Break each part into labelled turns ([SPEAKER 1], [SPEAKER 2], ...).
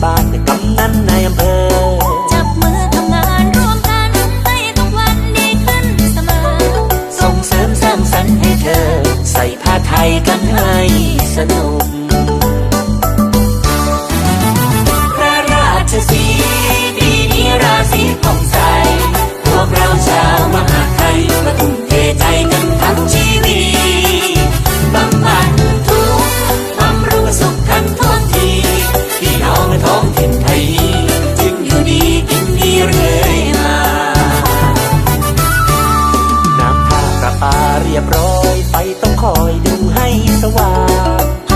[SPEAKER 1] body. ต้องคอยดูให้สว่าง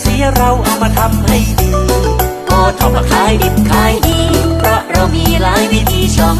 [SPEAKER 1] เสียเราเอามาทำให้ดีโอทอมาขายดิบขายดี เพราะเรามีหลายวิธีช่อง